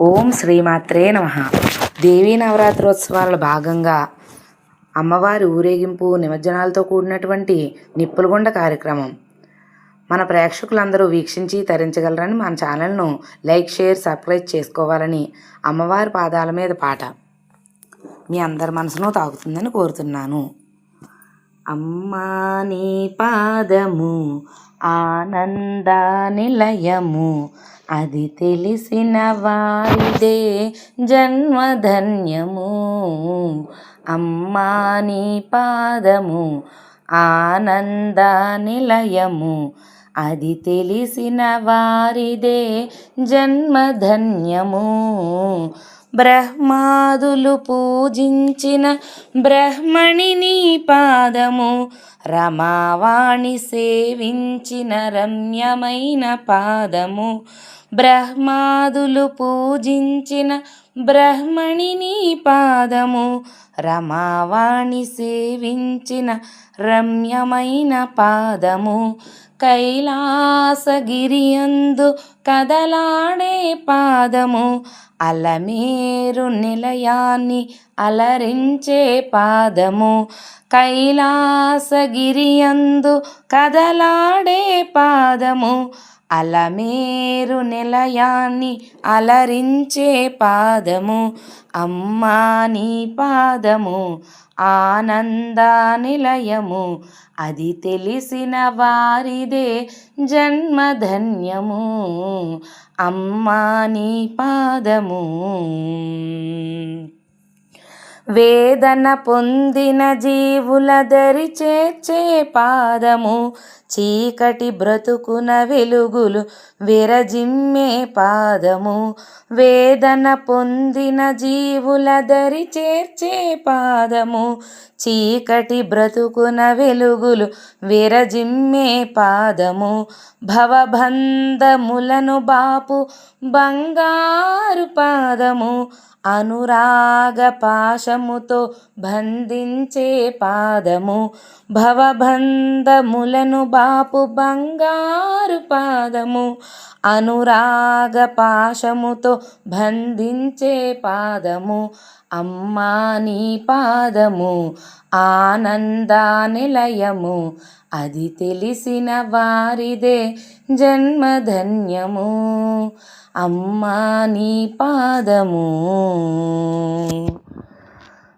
ఓం శ్రీమాత్రే నమ. దేవీ నవరాత్రోత్సవాల భాగంగా అమ్మవారి ఊరేగింపు నిమజ్జనాలతో కూడినటువంటి నిప్పులగొండ కార్యక్రమం. మన ప్రేక్షకులందరూ వీక్షించి తరించగలరని మన ఛానల్ను లైక్ షేర్ సబ్స్క్రైబ్ చేసుకోవాలని అమ్మవారి పాదాల మీద పాట మీ అందరి మనసును తాగుతుందని కోరుతున్నాను. అమ్మా నీ పాదము ఆనంద నిలయము. అది తెలిసిన వారిదే జన్మధన్యము. అమ్మా నీ పాదము ఆనంద నిలయము. అది తెలిసిన వారిదే జన్మధన్యము. బ్రహ్మాదులు పూజించిన బ్రహ్మణిని పాదము రమావాణి సేవించిన రమ్యమైన పాదము. బ్రహ్మాదులు పూజించిన బ్రహ్మణి నీ పాదము. రమావాణి సేవించిన రమ్యమైన పాదము. కైలాసగిరియందు కదలాడే పాదము. అలమేరు నిలయాన్ని అలరించే పాదము. కైలాసగిరియందు కదలాడే పాదము అలమేరు నిలయాన్ని అలరించే పాదము అమ్మా నీ పాదము ఆనంద నిలయము అది తెలిసిన వారిదే జన్మధన్యము అమ్మా నీ పాదము. వేదన పొందిన జీవుల దరి చేర్చే పాదము చీకటి బ్రతుకున వెలుగులు విరజిమ్మే పాదము. వేదన పొందిన జీవుల దరి చేర్చే పాదము. చీకటి బ్రతుకున వెలుగులు విరజిమ్మే పాదము. భవబంధములను బాపు బంగారు పాదము. అనురాగ పాశముతో బంధించే పాదము. భవబంధములను బాపు బంగారు పాదము అనురాగ పాశముతో బంధించే పాదము అమ్మా నీ పాదము ఆనంద నిలయము. అది తెలిసిన వారిదే జన్మధన్యము. అమ్మా నీ పాదము.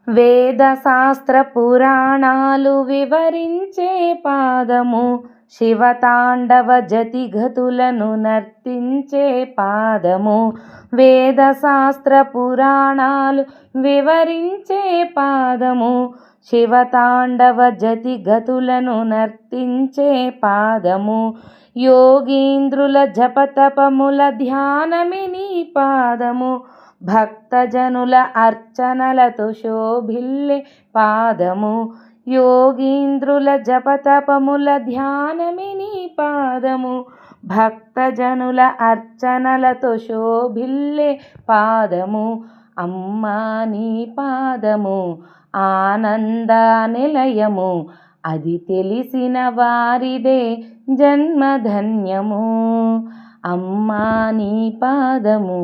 వేద శాస్త్ర పురాణాలు వివరించే పాదము శివతాండవ జతిగతులను నర్తించే పాదము. వేద శాస్త్ర పురాణాలు వివరించే పాదము శివతాండవ జతిగతులను నర్తించే పాదము. యోగీంద్రుల జపతపముల ధ్యానమి నీ పాదము. భక్తజనుల అర్చనలతో శోభిల్లే పాదము. యోగీంద్రుల జపతపముల ధ్యానమి నీ పాదము. భక్తజనుల అర్చనలతో శోభిల్లే పాదము. అమ్మా నీ పాదము. ఆనంద నిలయము. అది తెలిసిన వారిదే జన్మధన్యము. అమ్మా నీ పాదము.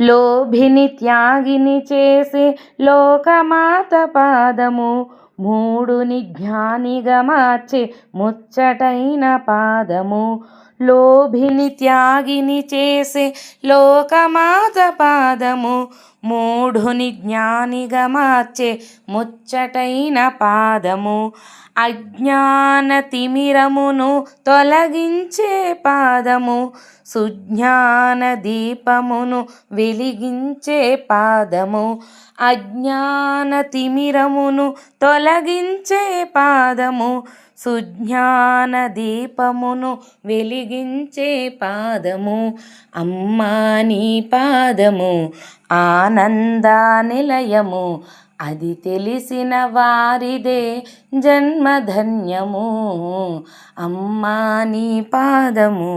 లోభిని త్యాగిని చేసే లోకమాత పాదము. మూడుని జ్ఞానిగా మార్చే ముచ్చటైన పాదము. లోభిని త్యాగిని చేసే లోకమాత పాదము మూఢుని జ్ఞానిగా మార్చే ముచ్చటైన పాదము. అజ్ఞాన తిమిరమును తొలగించే పాదము. సుజ్ఞాన దీపమును వెలిగించే పాదము. అజ్ఞాన తిమిరమును తొలగించే పాదము. సుజ్ఞాన దీపమును వెలిగించే పాదము అమ్మా నీ పాదము ఆనంద నిలయము. అది తెలిసిన వారిదే జన్మధన్యము అమ్మా నీ పాదము.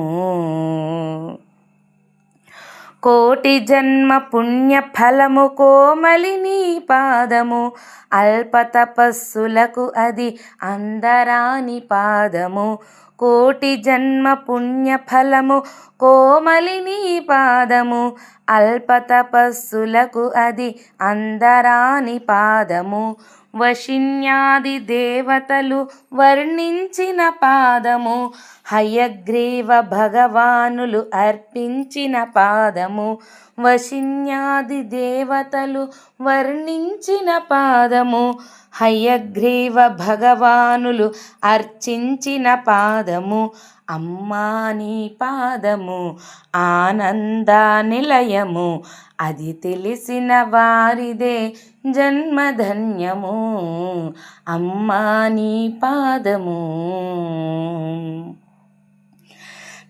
కోటి జన్మ పుణ్య ఫలము కోమలిని పాదము. అల్ప తపస్సులకు అది అందరాని పాదము. కోటి జన్మ పుణ్య ఫలము కోమలిని పాదము. అల్ప తపస్సులకు అది అందరాని పాదము. వశిన్యాది దేవతలు వర్ణించిన పాదము హయగ్రీవ భగవానులు అర్పించిన పాదము వశిన్యాది దేవతలు వర్ణించిన పాదము హయగ్రీవ భగవానులు అర్చించిన పాదము అమ్మా నీ పాదము ఆనంద నిలయము అది తెలిసిన వారిదే జన్మధన్యము అమ్మా నీ పాదము.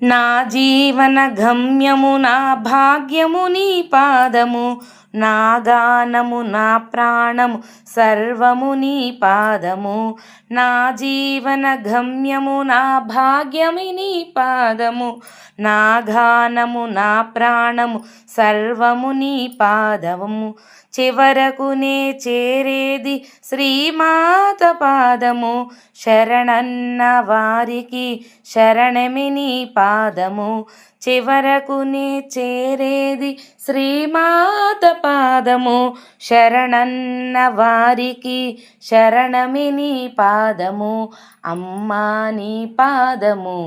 నా జీవన గమ్యము నా భాగ్యము నీ పాదము నా గానము నా ప్రాణము సర్వము నీ పాదము. నా జీవన గమ్యము నా భాగ్యమి నీ పాదము. నా గానము నా ప్రాణము సర్వము నీ పాదము చివరకు నే చేరేది శ్రీమాత పాదము. శరణన్న వారికి శరణమి నీ పాదము. చివరకు నే చేరేది శ్రీమాత పాదము శరణన్న వారికి శరణమి నీ పాదము అమ్మా నీ పాదము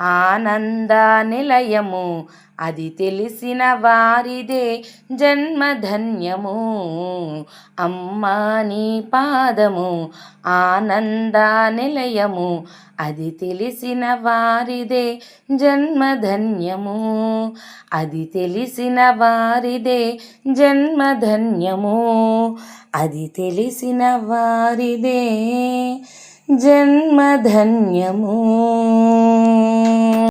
ఆనంద నిలయము. అది తెలిసిన వారిదే జన్మధన్యము. అమ్మా నీ పాదము ఆనంద నిలయము. అది తెలిసిన వారిదే జన్మధన్యము. అది తెలిసిన వారిదే జన్మధన్యము. అది తెలిసిన వారిదే జన్మధన్యము.